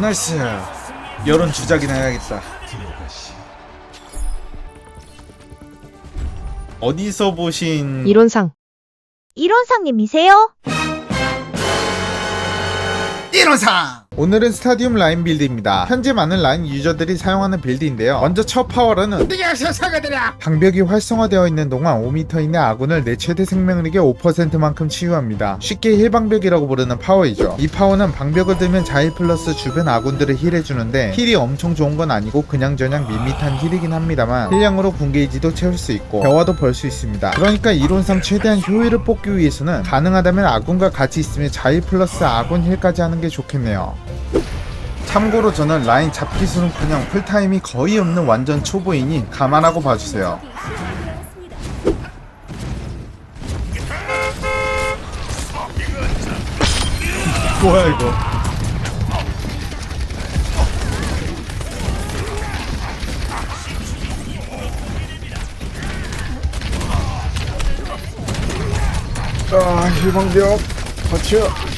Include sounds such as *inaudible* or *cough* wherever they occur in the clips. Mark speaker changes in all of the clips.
Speaker 1: 나이스. 여론 주작이나 해야겠다. 어디서 보신
Speaker 2: 이론상.
Speaker 3: 이론상님이세요?
Speaker 1: 이론상 오늘은 스타디움 라인 빌드입니다. 현재 많은 라인 유저들이 사용하는 빌드인데요. 먼저 첫 파워로는 방벽이 활성화되어 있는 동안 5m 이내 아군을 내 최대 생명력의 5%만큼 치유합니다. 쉽게 힐방벽이라고 부르는 파워이죠. 이 파워는 방벽을 들면 자일 플러스 주변 아군들을 힐해주는데 힐이 엄청 좋은 건 아니고 그냥저냥 밋밋한 힐이긴 합니다만 힐량으로 군게이지도 채울 수 있고 대화도 벌 수 있습니다. 그러니까 이론상 최대한 효율을 뽑기 위해서는 가능하다면 아군과 같이 있으면 자일 플러스 아군 힐까지 하는 게 좋겠네요 참고로 저는 라인 잡기 수는 그냥 풀타임이 거의 없는 완전 초보이니 감안하고 봐주세요. *laughs* 뭐야 이거? 아, 힐방벽 버텨.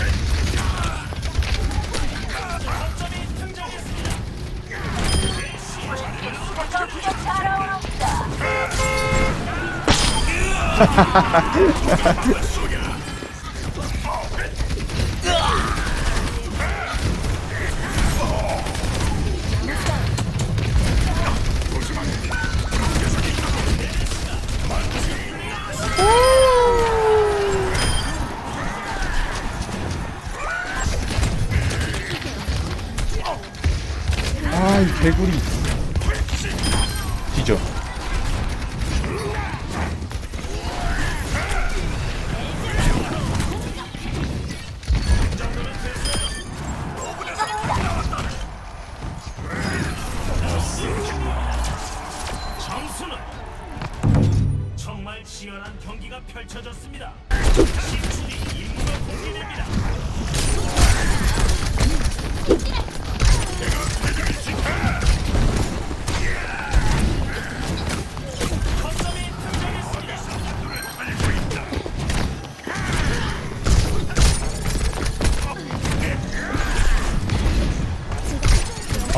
Speaker 1: 아, 이 개구리.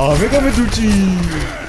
Speaker 1: 아, 메가맨 돌지.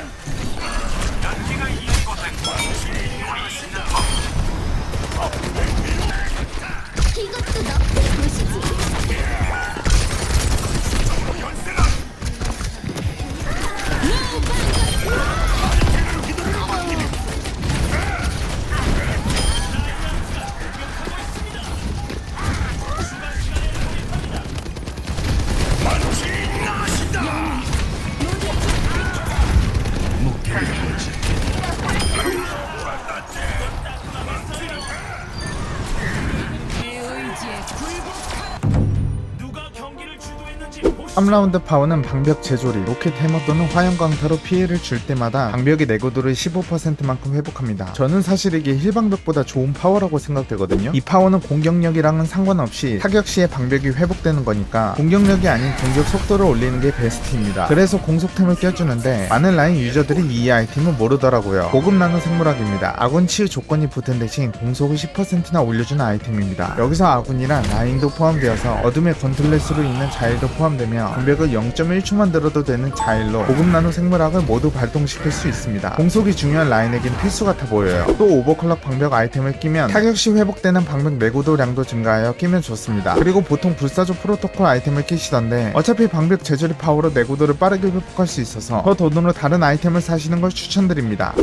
Speaker 1: 3라운드 파워는 방벽 재조리, 로켓 해머 또는 화염 강타로 피해를 줄 때마다 방벽의 내구도를 15%만큼 회복합니다. 저는 사실 이게 힐방벽보다 좋은 파워라고 생각되거든요. 이 파워는 공격력이랑은 상관없이 타격 시에 방벽이 회복되는 거니까 공격력이 아닌 공격 속도를 올리는 게 베스트입니다. 그래서 공속템을 껴주는데 많은 라인 유저들이 이 아이템을 모르더라고요. 고급 나노 생물학입니다. 아군 치유 조건이 붙은 대신 공속을 10%나 올려주는 아이템입니다. 여기서 아군이란 라인도 포함되어서 어둠의 건틀렛으로 있는 자일도 포함되며 방벽을 0.1초만 들어도 되는 자일로 고급 나노 생물학을 모두 발동시킬 수 있습니다. 공속이 중요한 라인에겐 필수 같아 보여요. 또 오버클럭 방벽 아이템을 끼면 타격 시 회복되는 방벽 내구도량도 증가하여 끼면 좋습니다. 그리고 보통 불사조 프로토콜 아이템을 끼시던데 어차피 방벽 제조리 파워로 내구도를 빠르게 회복할 수 있어서 더 돈으로 다른 아이템을 사시는 걸 추천드립니다.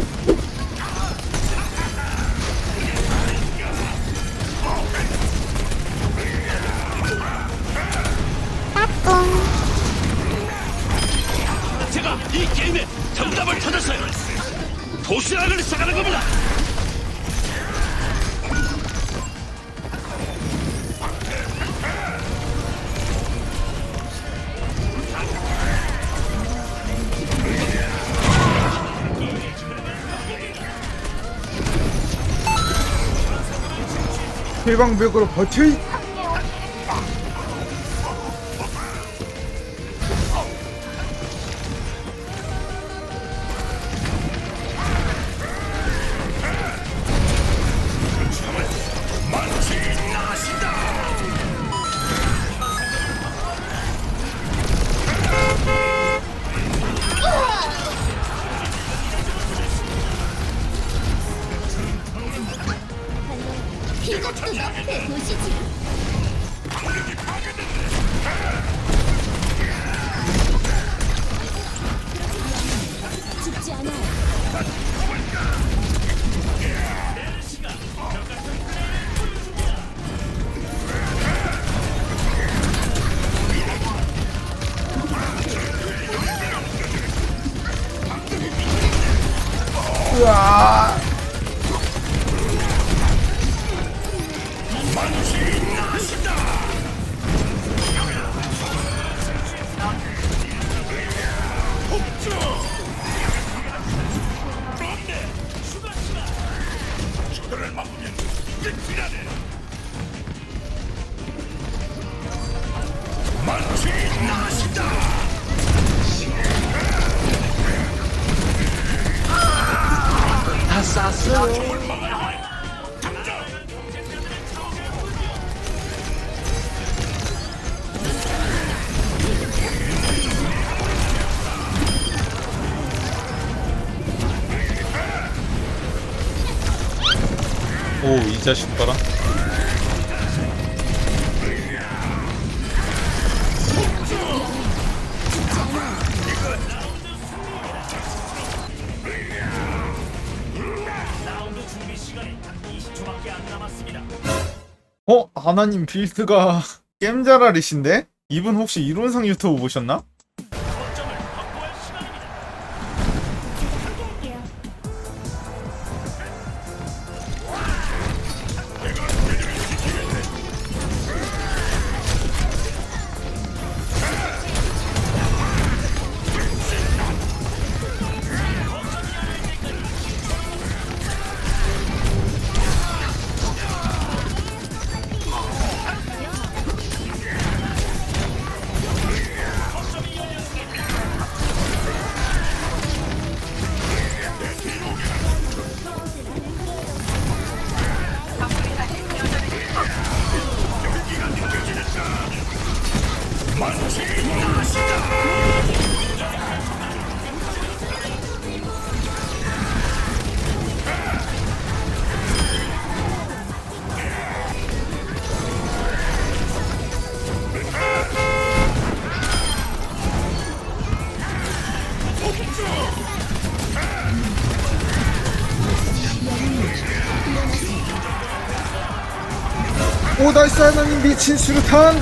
Speaker 4: 도시락을 시작하는 겁니다.
Speaker 1: 힐방벽으로 버텨!
Speaker 2: 으아.
Speaker 5: 오 이 자식 봐라
Speaker 2: 어? 아나님 빌드가 겜자라리신데? 이분 혹시 이론상 유튜브 보셨나? 오 나이스 아나님 미친 수류탄!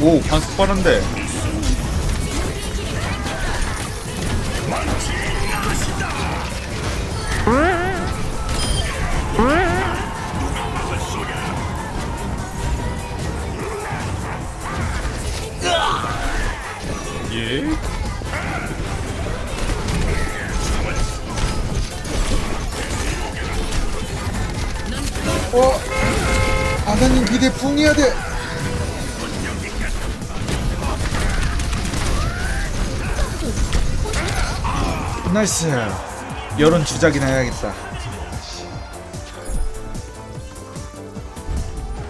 Speaker 5: 오 반속 빠른데 예?
Speaker 2: 미대 붕해야 돼! 나이스 여론 주작이나 해야겠다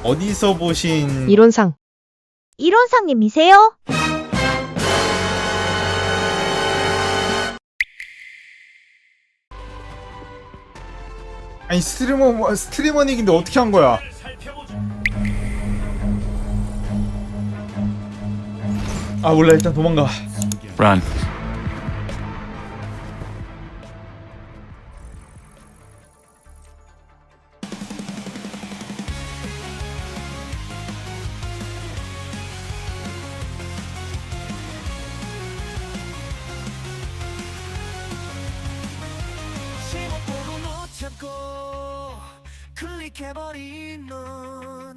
Speaker 5: 어디서 보신
Speaker 3: 이론상. 이론상님이세요?
Speaker 2: 아니 스트리머 뭐- 스트리머닉인데 어떻게 한 거야 아 몰라 일단 도망가
Speaker 6: Run.
Speaker 7: 클릭해버린 넌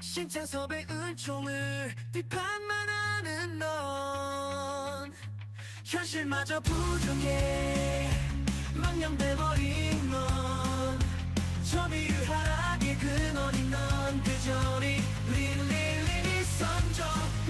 Speaker 7: 신창섭의 은총을 비판만 하 는 넌 현실마저 부정해. 망령돼버린 넌 점유하락의 근원인 넌. 그저 네 릴릴리리 선정